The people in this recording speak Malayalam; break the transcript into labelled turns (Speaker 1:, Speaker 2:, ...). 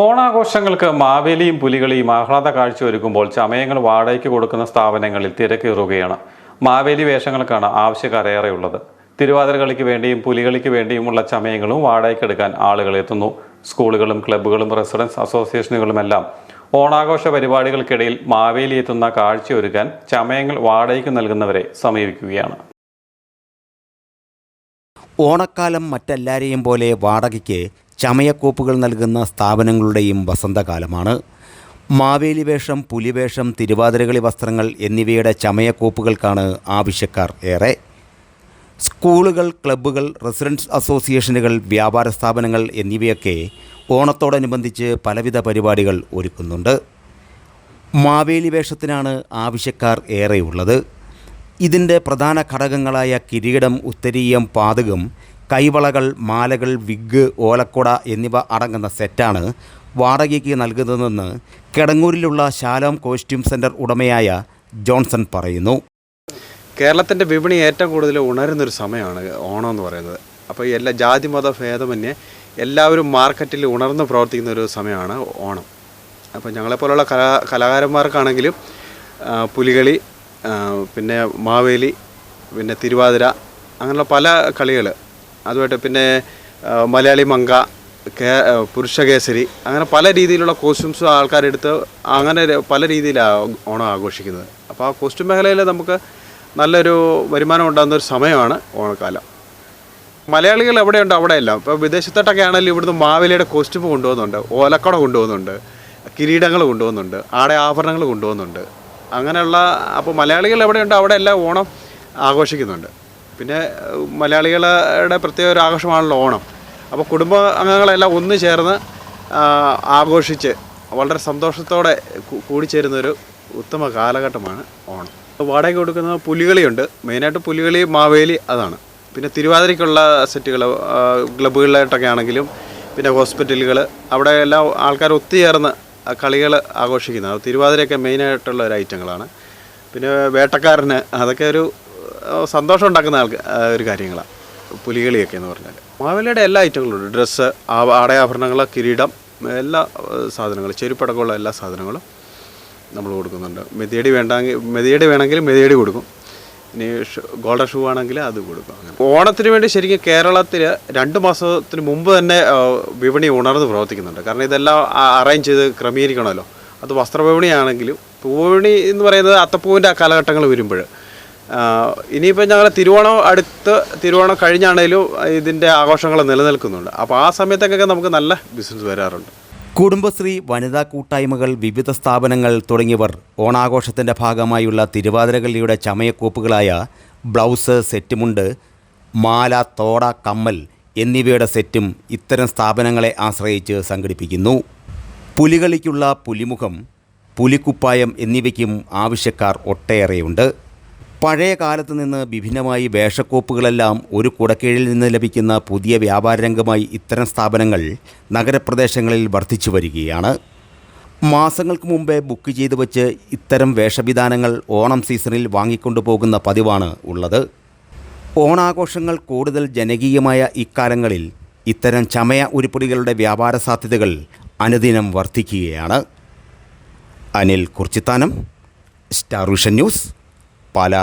Speaker 1: ഓണാഘോഷങ്ങൾക്ക് മാവേലിയും പുലികളിയും ആഹ്ലാദ കാഴ്ചയൊരുക്കുമ്പോൾ ചമയങ്ങൾ വാടകയ്ക്ക് കൊടുക്കുന്ന സ്ഥാപനങ്ങളിൽ തിരക്കേറുകയാണ്. മാവേലി വേഷങ്ങൾക്കാണ് ആവശ്യക്കാരേറെയുള്ളത്. തിരുവാതിരകളിക്ക് തിരുവാതിര കളിക്ക് വേണ്ടിയും പുലികളിക്ക് വേണ്ടിയുമുള്ള ചമയങ്ങളും വാടകയ്ക്കെടുക്കാൻ ആളുകൾ എത്തുന്നു. സ്കൂളുകളും ക്ലബ്ബുകളും റെസിഡൻസ് അസോസിയേഷനുകളുമെല്ലാം ഓണാഘോഷ പരിപാടികൾക്കിടയിൽ മാവേലി എത്തുന്ന കാഴ്ചയൊരുക്കാൻ ചമയങ്ങൾ വാടകയ്ക്ക് നൽകുന്നവരെ സമീപിക്കുകയാണ്.
Speaker 2: ഓണക്കാലം മറ്റെല്ലാരെയും പോലെ വാടകയ്ക്ക് ചമയക്കോപ്പുകൾ നൽകുന്ന സ്ഥാപനങ്ങളുടെയും വസന്തകാലമാണ്. മാവേലി വേഷം പുലിവേഷം തിരുവാതിരകളി വസ്ത്രങ്ങൾ എന്നിവയുടെ ചമയക്കോപ്പുകൾക്കാണ് ആവശ്യക്കാർ ഏറെ. സ്കൂളുകൾ ക്ലബ്ബുകൾ റെസിഡൻസ് അസോസിയേഷനുകൾ വ്യാപാര സ്ഥാപനങ്ങൾ എന്നിവയൊക്കെ ഓണത്തോടനുബന്ധിച്ച് പലവിധ പരിപാടികൾ ഒരുക്കുന്നുണ്ട്. മാവേലി വേഷത്തിനാണ് ആവശ്യക്കാർ ഏറെയുള്ളത്. ഇതിന്റെ പ്രധാന ഘടകങ്ങളായ കിരീടം ഉത്തരീയം പാതകം കൈവളകൾ മാലകൾ വിഗ് ഓലക്കുട എന്നിവ അടങ്ങുന്ന സെറ്റാണ് വാടകയ്ക്ക് നൽകുന്നതെന്ന് കിടങ്ങൂരിലുള്ള ശാലോം കോസ്റ്റ്യൂം സെന്റർ ഉടമയായ ജോൺസൺ പറയുന്നു.
Speaker 3: കേരളത്തിന്റെ വിപണി ഏറ്റവും കൂടുതൽ ഉണരുന്നൊരു സമയമാണ് ഓണം എന്ന് പറയുന്നത്. അപ്പോൾ എല്ലാ ജാതി മത ഭേദമന്യേ എല്ലാവരും മാർക്കറ്റിൽ ഉണർന്ന് പ്രവർത്തിക്കുന്ന ഒരു സമയമാണ് ഓണം. അപ്പോൾ ഞങ്ങളെപ്പോലുള്ള കലാ കലാകാരന്മാർക്കാണെങ്കിലും പുലികളി പിന്നെ മാവേലി പിന്നെ തിരുവാതിര അങ്ങനെയുള്ള പല കളികൾ അതുമായിട്ട് പിന്നെ മലയാളി മങ്ക പുരുഷകേസരി അങ്ങനെ പല രീതിയിലുള്ള കോസ്റ്റ്യൂംസ് ആൾക്കാരെടുത്ത് അങ്ങനെ പല രീതിയിലാണ് ഓണം ആഘോഷിക്കുന്നത്. അപ്പോൾ ആ കോസ്റ്റ്യൂം മേഖലയിൽ നമുക്ക് നല്ലൊരു വരുമാനം ഉണ്ടാകുന്ന ഒരു സമയമാണ് ഓണക്കാലം. മലയാളികൾ എവിടെയുണ്ട്? അവിടെയല്ല. ഇപ്പോൾ വിദേശത്തോട്ടൊക്കെ ആണെങ്കിലും ഇവിടുന്ന് മാവേലിയുടെ കോസ്റ്റ്യൂം കൊണ്ടുപോകുന്നുണ്ട്. ഓലക്കട കൊണ്ടുപോകുന്നുണ്ട്. കിരീടങ്ങൾ കൊണ്ടുപോകുന്നുണ്ട്. ആടെ ആഭരണങ്ങൾ കൊണ്ടുപോകുന്നുണ്ട്. അങ്ങനെയുള്ള അപ്പോൾ മലയാളികൾ എവിടെയുണ്ട്? അവിടെയെല്ലാം ഓണം ആഘോഷിക്കുന്നുണ്ട്. പിന്നെ മലയാളികളുടെ പ്രത്യേക ഒരു ആഘോഷമാണല്ലോ ഓണം. അപ്പോൾ കുടുംബ അംഗങ്ങളെല്ലാം ഒന്ന് ചേർന്ന് ആഘോഷിച്ച് വളരെ സന്തോഷത്തോടെ കൂടിച്ചേരുന്നൊരു ഉത്തമ കാലഘട്ടമാണ് ഓണം. വാടക കൊടുക്കുന്ന പുലികളിയുണ്ട്. മെയിനായിട്ട് പുലികളി മാവേലി അതാണ്. പിന്നെ തിരുവാതിരയ്ക്കുള്ള സെറ്റുകൾ ക്ലബ്ബുകളിലായിട്ടൊക്കെ ആണെങ്കിലും പിന്നെ ഹോസ്പിറ്റലുകൾ അവിടെ എല്ലാം ആൾക്കാർ ഒത്തുചേർന്ന് കളികൾ ആഘോഷിക്കുന്നത്. തിരുവാതിരയൊക്കെ മെയിനായിട്ടുള്ള ഒരു ഐറ്റങ്ങളാണ്. പിന്നെ വേട്ടക്കാരന് അതൊക്കെ ഒരു സന്തോഷം ഉണ്ടാക്കുന്ന ആൾക്ക് ഒരു കാര്യങ്ങളാണ് പുലികളിയൊക്കെ എന്ന് പറഞ്ഞാൽ മാവേലിയുടെ എല്ലാ ഐറ്റങ്ങളും ഉണ്ട് ഡ്രസ്സ് ആടയാഭരണങ്ങൾ കിരീടം എല്ലാ സാധനങ്ങളും ചെരുപ്പടക്കമുള്ള എല്ലാ സാധനങ്ങളും നമ്മൾ കൊടുക്കുന്നുണ്ട്. മെതിയടി വേണ്ടെങ്കിൽ മെതിയടി വേണമെങ്കിൽ മെതിയടി കൊടുക്കും. ഇനി ഗോൾഡൻ ഷൂ ആണെങ്കിൽ അത് കൊടുക്കും. അങ്ങനെ. ഓണത്തിന് വേണ്ടി ശരിക്കും കേരളത്തിൽ രണ്ട് മാസത്തിന് മുമ്പ് തന്നെ വിപണി ഉണർന്ന് പ്രവർത്തിക്കുന്നുണ്ട്. കാരണം ഇതെല്ലാം അറേഞ്ച് ചെയ്ത് ക്രമീകരിക്കണമല്ലോ. അത് വസ്ത്രവിപണിയാണെങ്കിലും പൂവിപണി എന്ന് പറയുന്നത് അത്തപ്പൂവിന്റെ ആ കാലഘട്ടങ്ങൾ വരുമ്പോൾ ഇനിയിപ്പോൾ ഞങ്ങൾ തിരുവോണം അടുത്ത് തിരുവോണം കഴിഞ്ഞാണേലും ഇതിന്റെ ആഘോഷങ്ങൾ നിലനിൽക്കുന്നുണ്ട്. അപ്പോൾ ആ സമയത്തൊക്കെ നമുക്ക് നല്ല ബിസിനസ് വരാറുണ്ട്.
Speaker 2: കുടുംബശ്രീ വനിതാ കൂട്ടായ്മകൾ വിവിധ സ്ഥാപനങ്ങൾ തുടങ്ങിയവർ ഓണാഘോഷത്തിന്റെ ഭാഗമായുള്ള തിരുവാതിരകളിയുടെ ചമയക്കോപ്പുകളായ ബ്ലൗസ് സെറ്റുമുണ്ട് മാല തോട കമ്മൽ എന്നിവയുടെ സെറ്റും ഇത്തരം സ്ഥാപനങ്ങളെ ആശ്രയിച്ച് സംഘടിപ്പിക്കുന്നു. പുലികളിക്കുള്ള പുലിമുഖം പുലിക്കുപ്പായം എന്നിവയ്ക്കും ആവശ്യക്കാർ ഒട്ടേറെയുണ്ട്. പഴയ കാലത്ത് നിന്ന് വിഭിന്നമായി വേഷക്കോപ്പുകളെല്ലാം ഒരു കുടക്കീഴിൽ നിന്ന് ലഭിക്കുന്ന പുതിയ വ്യാപാര രംഗമായി ഇത്തരം സ്ഥാപനങ്ങൾ നഗരപ്രദേശങ്ങളിൽ വർദ്ധിച്ചു വരികയാണ്. മാസങ്ങൾക്ക് മുമ്പേ ബുക്ക് ചെയ്തു വച്ച് ഇത്തരം വേഷവിധാനങ്ങൾ ഓണം സീസണിൽ വാങ്ങിക്കൊണ്ടു പോകുന്ന പതിവാണ് ഉള്ളത്. ഓണാഘോഷങ്ങൾ കൂടുതൽ ജനകീയമായ ഇക്കാലങ്ങളിൽ ഇത്തരം ചമയ ഉരുപ്പടികളുടെ വ്യാപാര സാധ്യതകൾ അനുദിനം വർദ്ധിക്കുകയാണ്. Anil Kurichithanam star vision news. Pala